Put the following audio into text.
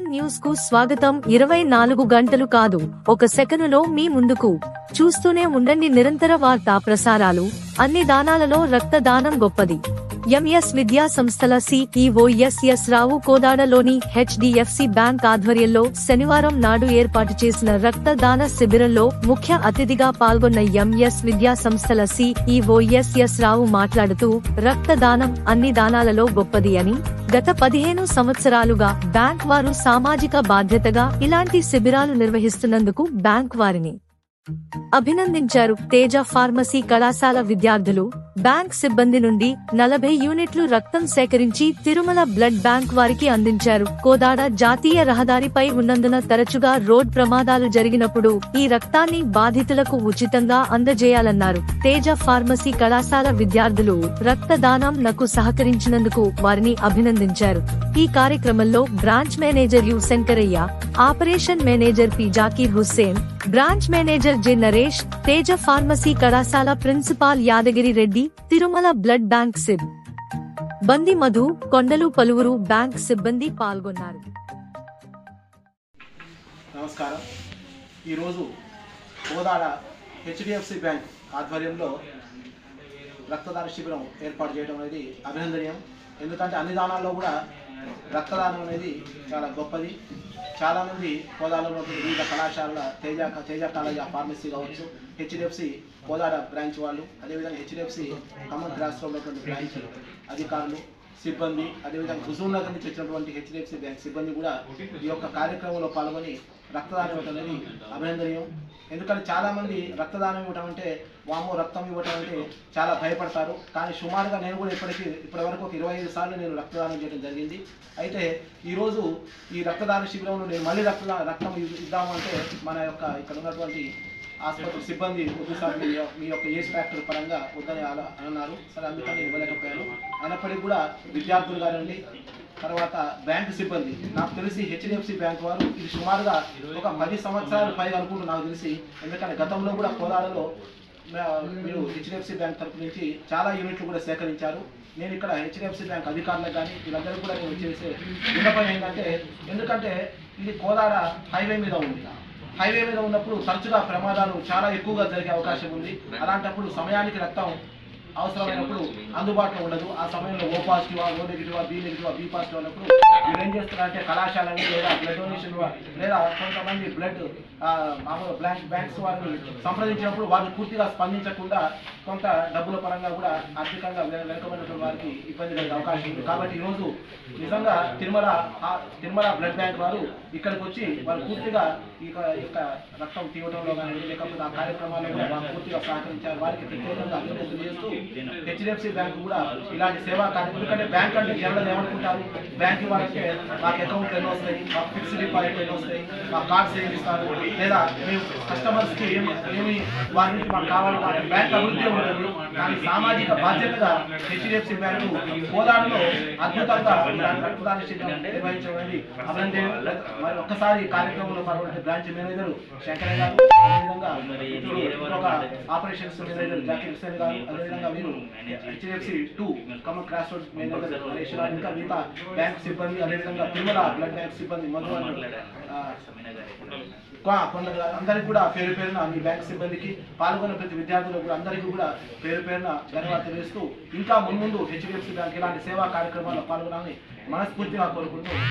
న్యూస్కు స్వాగతం. ఇరవై నాలుగు గంటలు కాదు ఒక సెకనులో మీ ముందుకు. చూస్తూనే ఉండండి నిరంతర వార్తా ప్రసారాలు. అన్ని దానాలలో రక్తదానం గొప్పది. ఎంఎస్ విద్యా సంస్థల సిఈఓ ఎస్ఎస్ రావు కోదాడలోని హెచ్డిఎఫ్సి బ్యాంక్ ఆధ్వర్యంలో శనివారం నాడు ఏర్పాటు చేసిన రక్తదాన శిబిరంలో ముఖ్య అతిథిగా పాల్గొన్న ఎంఎస్ విద్యా సంస్థల సిఈఓ ఎస్ఎస్ రావు మాట్లాడుతూ రక్తదానం అన్ని దానాలలో గొప్పది అని గత పదిహేను సంవత్సరాలుగా బ్యాంక్ వారు సామాజిక బాధ్యతగా ఇలాంటి శిబిరాలు నిర్వహిస్తున్నందుకు బ్యాంక్ వారిని అభినందించారు తేజ ఫార్మసీ కళాశాల విద్యార్థులు. బ్యాంక్ సిబ్బంది నుండి నలభై యూనిట్లు రక్తం సేకరించి తిరుమల బ్లడ్ బ్యాంక్ వారికి అందించారు. కోదాడ జాతీయ రహదారిపై ఉన్నందున తరచుగా రోడ్ ప్రమాదాలు జరిగినప్పుడు ఈ రక్తాన్ని బాధితులకు ఉచితంగా అందజేయాలన్నారు. తేజ ఫార్మసీ కళాశాల విద్యార్థులు రక్తదానం నకు సహకరించినందుకు వారిని అభినందించారు. ఈ కార్యక్రమంలో branch manager U Shankaraiah operation manager P Zakir Hussain branch manager J Naresh Teja pharmacy కళాశాల principal Yadagiri Reddy Tirumala blood bank సిబ్. బంది మధు కొండలు పలువురు బ్యాంక్ సిబ్బంది పాల్గొన్నారు. నమస్కారం. ఈరోజు కోదాడ హెచ్డిఎఫ్సి బ్యాంక్ ఆధ్వర్యంలో రక్తదాన శిబిరం ఏర్పాటు చేయడం అనేది అభినందనీయం. ఎందుకంటే అన్ని దానాల్లో కూడా రక్తదానం అనేది చాలా గొప్పది. చాలామంది కోదాడలో వివిధ కళాశాలల Teja Teja college of pharmacy కావచ్చు హెచ్డిఎఫ్సి కోదాడ బ్రాంచ్ వాళ్ళు అదేవిధంగా హెచ్డిఎఫ్సి ఖమ్మం క్రాస్లో ఉన్నటువంటి బ్రాంచ్ అధికారులు సిబ్బంది అదేవిధంగా హుజూర్ నగర్ నుంచి వచ్చినటువంటి హెచ్డిఎఫ్సి బ్యాంక్ సిబ్బంది కూడా ఈ యొక్క కార్యక్రమంలో పాల్గొని రక్తదానం ఇవ్వటం అనేది అభినందనీయం. ఎందుకంటే చాలామంది రక్తదానం ఇవ్వటం అంటే వామో రక్తం ఇవ్వటం అంటే చాలా భయపడతారు. కానీ సుమారుగా నేను కూడా ఇప్పటికీ ఇప్పటి వరకు ఒక ఇరవై ఐదు సార్లు నేను రక్తదానం చేయడం జరిగింది. అయితే ఈరోజు ఈ రక్తదాన శిబిరంలో నేను మళ్ళీ రక్త రక్తం ఇద్దామంటే మన యొక్క ఇక్కడ ఉన్నటువంటి ఆసుపత్రి సిబ్బంది ఒకసారి మీ యొక్క- మీ యొక్క ఏజ్ ఫ్యాక్టర్ పరంగా వద్దని అన్నారు. సరే అందుకని నేను ఇవ్వలేకపోయాను. అయినప్పటికీ కూడా విద్యార్థులు కానివ్వండి తర్వాత బ్యాంకు సిబ్బంది నాకు తెలిసి హెచ్డిఎఫ్సి బ్యాంక్ వారు ఇది సుమారుగా ఒక పది సంవత్సరాలు పైగా అనుకుంటూ నాకు తెలిసి. ఎందుకంటే గతంలో కూడా కోదాడలో మీరు హెచ్డిఎఫ్సి బ్యాంక్ తరపు నుంచి చాలా యూనిట్లు కూడా సేకరించారు. నేను ఇక్కడ హెచ్డిఎఫ్సి బ్యాంక్ అధికారులకు కానీ వీళ్ళందరూ కూడా నేను చేసే విన్నపం ఏంటంటే ఎందుకంటే ఇది కోదాడ హైవే మీద ఉంది. హైవే మీద ఉన్నప్పుడు తరచుగా ప్రమాదాలు చాలా ఎక్కువగా జరిగే అవకాశం ఉంది. అలాంటప్పుడు సమయానికి రక్తం అవసరమైనప్పుడు అందుబాటులో ఉండదు. ఆ సమయంలో O positive O negative B negative B positive అన్నప్పుడు మీరు ఏం చేస్తున్నారంటే కళాశాలని లేదా బ్లడ్ డొనేషన్ లేదా కొంతమంది బ్లడ్ మామూలు బ్యాంక్ బ్యాంక్స్ వారిని సంప్రదించినప్పుడు వారు పూర్తిగా స్పందించకుండా కొంత డబ్బుల పరంగా కూడా ఆర్థికంగా వె- వెనుకబడినటువంటి వారికి ఇబ్బంది కలిగే అవకాశం ఉంది. కాబట్టి ఈరోజు నిజంగా తిరుమల తిరుమల బ్లడ్ బ్యాంక్ వారు ఇక్కడికి వచ్చి వారు పూర్తిగా ఈ యొక్క- రక్తం తీయడంలో కానీ లేకపోతే ఆ కార్యక్రమాల్లో కూడా పూర్తిగా సహకరించారు. వారికి ప్రత్యేకంగా అభినందనలు చేస్తూ హెచ్డిఎఫ్సి బ్యాంక్ కూడా ఇలాంటి సేవా కార్యక్రమం. ఎందుకంటే బ్యాంక్ అంటే జనరల్ ఏమనుకుంటారు? బ్యాంక్ వాళ్ళంటే మాకు అకౌంట్ ఎన్ని వస్తాయి మాకు ఫిక్స్డ్ డిపాజిట్ ఎన్ని వస్తాయి మా కార్డ్స్ ఏమి ఇస్తారు లేదా మేము కస్టమర్స్కి ఏమి ఏమి వారి నుంచి మాకు కావాలి బ్యాంక్ అభివృద్ధి ఉంటుంది. కానీ సామాజిక బాధ్యతగా హెచ్డిఎఫ్సి బ్యాంకు కోదాడలో అద్భుతంగా రక్తదాన అనేది అభినందనీయం. మరి ఒక్కసారి కార్యక్రమంలో పాల్గొనే బ్రాంచ్ మేనేజర్ శంకరయ్య గారు అదేవిధంగా ఆపరేషన్స్ మేనేజర్ జాకీర్ గారు అదేవిధంగా మీరు HDFC two cross road manager Naresh ఇంకా మిగతా బ్యాంక్ సిబ్బంది అదేవిధంగా తిరుమల బ్లడ్ బ్యాంక్ సిబ్బంది మధు కొందరు అందరికీ కూడా పేరు పేరున మీ బ్యాంక్ సిబ్బందికి పాల్గొన్న ప్రతి విద్యార్థులకు కూడా అందరికీ కూడా పేరు పేరున ధన్యవాదాలు తెలియజేస్తూ ఇంకా మున్ముందు హెచ్డిఎఫ్సి బ్యాంక్ ఇలాంటి సేవా కార్యక్రమాల్లో పాల్గొనాలని మనస్ఫూర్తిగా కోరుకుంటూ